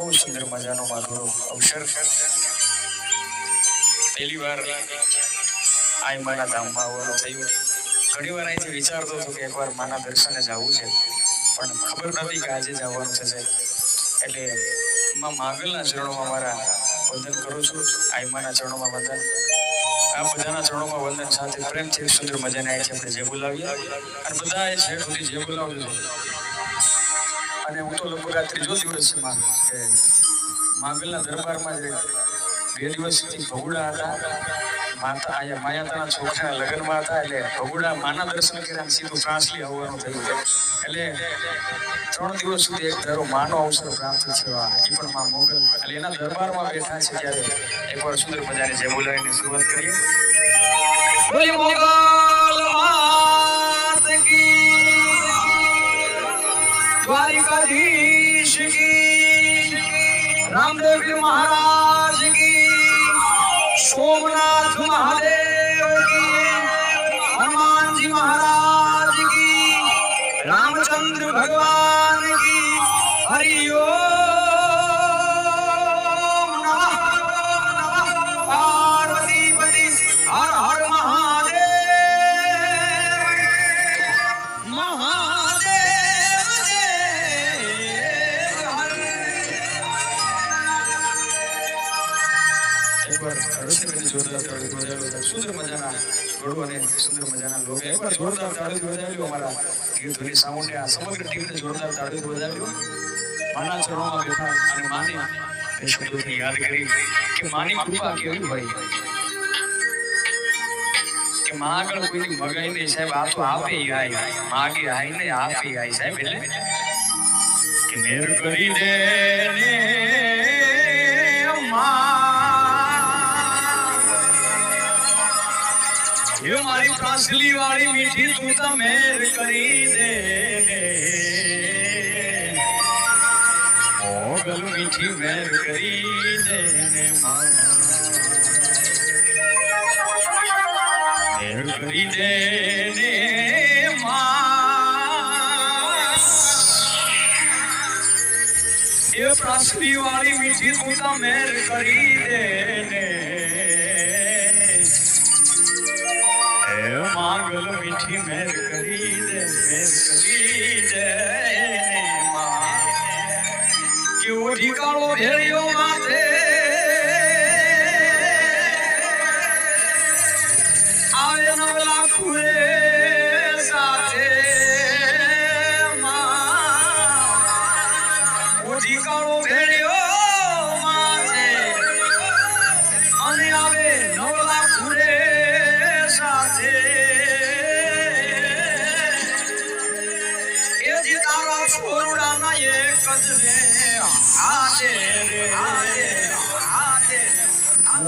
આવો સુંદર મજાનો માધુરો અવસર. પહેલી વાર આ મારા ધામમાં આવવાનું થયું. ઘણી વાર અહીંથી વિચારતો હતો કે એકવાર માના દર્શને જવું છે, પણ ખબર નથી કે આજે જવાનું થશે. એટલે માં માગલના ચરણોમાં મારા વંદન કરું છું. આઈમાના ચરણોમાં વંદન. આ બધાના ચરણોમાં વંદન સાથે પ્રેમથી સુંદર મજાને અહીંથી આપણે જે બોલાવીએ. અને બધા એ છે સુધી જે બોલાવજો અને હું તો લગભગ આ ત્રીજો દિવસ છે માં કે માંગલના દરબારમાં જે બે દિવસથી ભગુડા હતા, માતા અહીંયા માયાતાના છોકરા લગ્નમાં હતા, એટલે ભગુડા માના દર્શન કર્યા સીધું કાંસલી આવવાનું થયું. એટલે ત્રણ દિવસ સુધી એક ધારો માનો અવસર પ્રાપ્ત થયો એ પણ માં મોગલ. એટલે એના દરબારમાં બેઠા છે ત્યારે એકવાર સુંદર મજાની જે બોલાવીને શરૂઆત મોગલ द्वारिकाधीश की रामदेव जी महाराज की सोमनाथ महादेव की हनुमान जी महाराज की रामचंद्र भगवान की हरिओम કે માની કૃપા કેવી હોય. કે માં આગળ કોઈની મગાઈ નહીં સાહેબ, આ તો આપે આય. ને આપે આય સાહેબ, એટલે કરી મારી પાસલી વાળી મીઠી તું તમે કરી દે. મોગલ મીઠી મેર કરી દે ને મેર કરી દે ને એ વાળી મીઠી તું તમે કરી દે ને માગલ મીઠી મેર કરી દે મેર કરી દે ને માં કેવો ઠીકાણો ભેળ્યો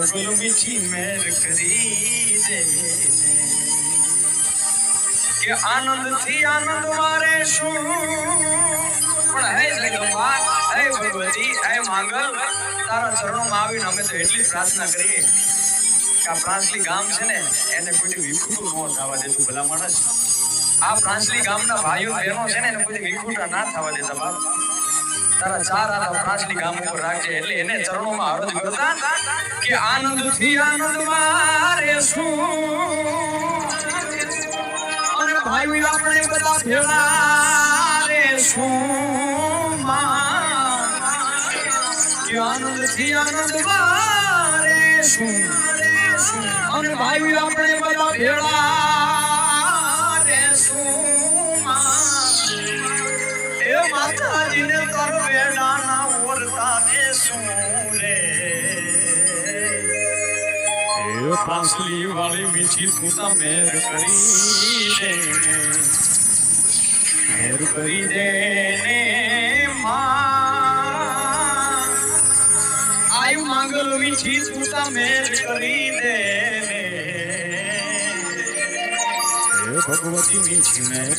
મોગલ મીઠી મેર કરી દે કે આનંદથી આનંદ મારે શું પણ હે જગદંબા હે ભગવતી, હે માંગલ, તારા ચરણોમાં આવીને અમે તો એટલી પ્રાર્થના કરીએ કે આ પ્રાંસલી ગામ છે ને, એને કોઈ વિખૂટું ન થવા દેતું ભલા માણસ. આ પ્રાંસલી ગામના ભાઈઓ બહેનો છે ને, એને કોઈ વિખૂટા ના થવા દેતા બાપ. તારા ચાર ગામ ઉપર રાખજે એટલે એને ચરણોમાં અરજ કરતા કે આનંદથી શું અને ભાઈ આપણે ભેળા રે શું કે આનંદથી આનંદ મારે શું અને ભાઈ આપણે બધા ભેળા માતાજીને કરવે નાના ઓરતા ને રે પાસલી વાળી મીઠી તું તો મેર કરી દે મેર કરી દે ને માં આયુ માંગલ મીઠી તું તા મેર કરી દે. ભગવતી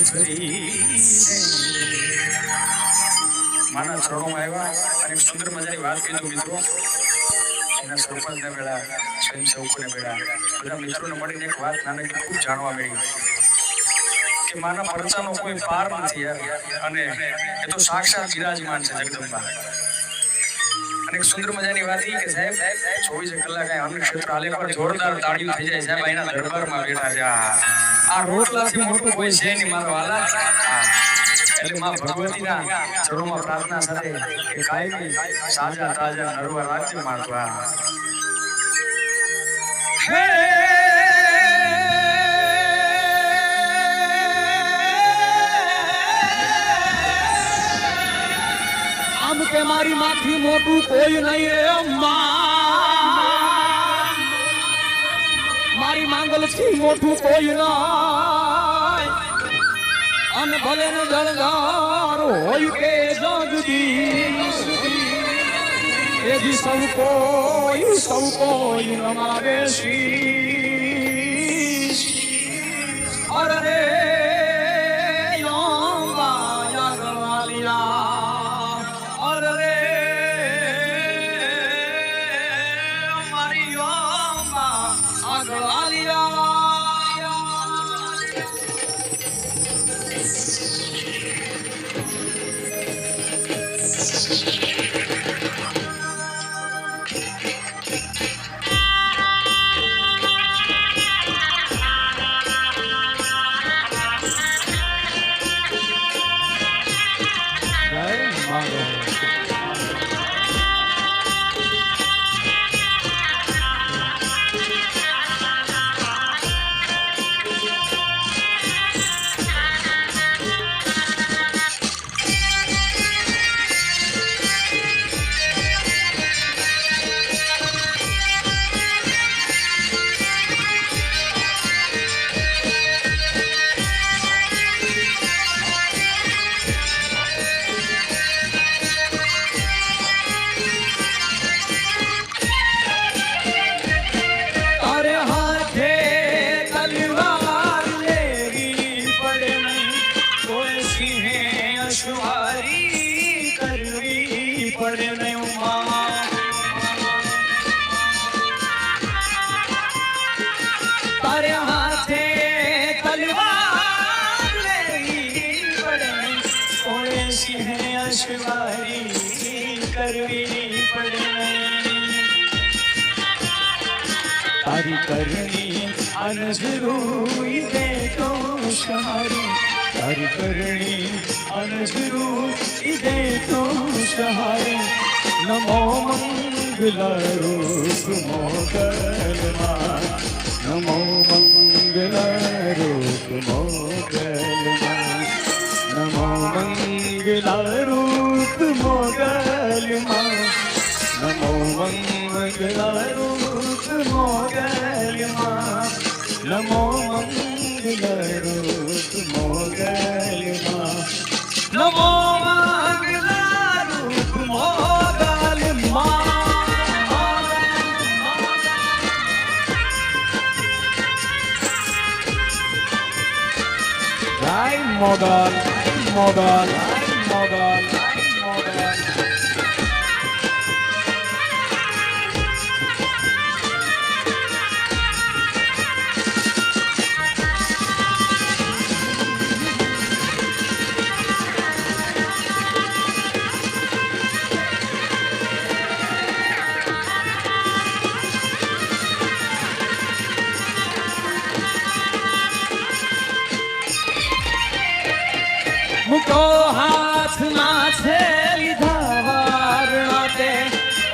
કરી ચરણોમાં આવ્યા અને સુંદર મજાની વાત કીધું મિત્રો મેળા સ્વયંસેવકોને મેળા બધા મિત્રોને મળીને એક વાત નાનકડી ખૂબ જાણવા મળી. કે માના પરચાનો કોઈ પાર નથી યાર એ તો સાક્ષાત બિરાજમાન છે અને એક સુંદર મજાની વાત એ સાહેબ, ચોવીસ કલાક અન્ન ક્ષેત્ર જોરદાર તાળીઓ થઈ જાય સાહેબ એના દરબારમાં બેઠા આ આ રોટલાથી મોટું કોઈ છે નહીં મારો વાલા. એટલે માં ભગવતીના ચરણોમાં પ્રાર્થના સાથે કે કાયમી સાજા તાજા નરવા રાખજે મારવા હે! આમ કે મારી માથી મોટું કોઈ નહીં એ માં મારી માંગલથી મોઠું કોઈ નહીં અને ભલે ને જળગાર હોય કે જગદી એથી સૌ કોઈ સૌ કોઈ નમાવે શ્રી અરે જય અશ્વારી કરવી પડે નહીં તારે હાથે તલવાર લેવી કરવી પડે. નહીં તારી કરણી અનજરૂરી દે તો શહારી તારી કરણી અનજરૂરી દે તો શહારી નમો મંગલ રૂપ મોગલમાં. નમો મંગલ રૂપ મોગલમાં. નમો મંગલ રૂપ મોગલમાં. નમો મંગલ નમો મંગલ રૂપ મોગલમાં નમો મંગલ રૂપ મોગલ મોગલ મોગલ મોગલ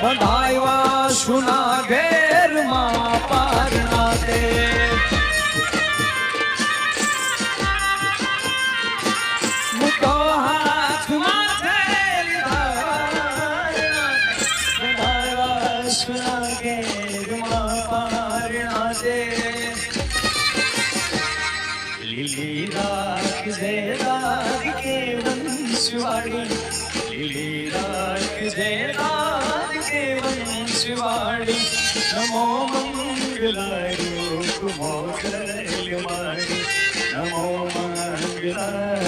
બંધાયવા સુના ઘેરમાં પારણા તે મૂકો હાથમાં તે બંધાયવા સુના ઘેરમાં પારણા તે લીલી રાખ જે રાગ શિવાણી નમો મંગલાયો તુમો કલ્યાણી નમો મંગલાયો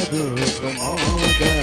તુમો કલ્યાણી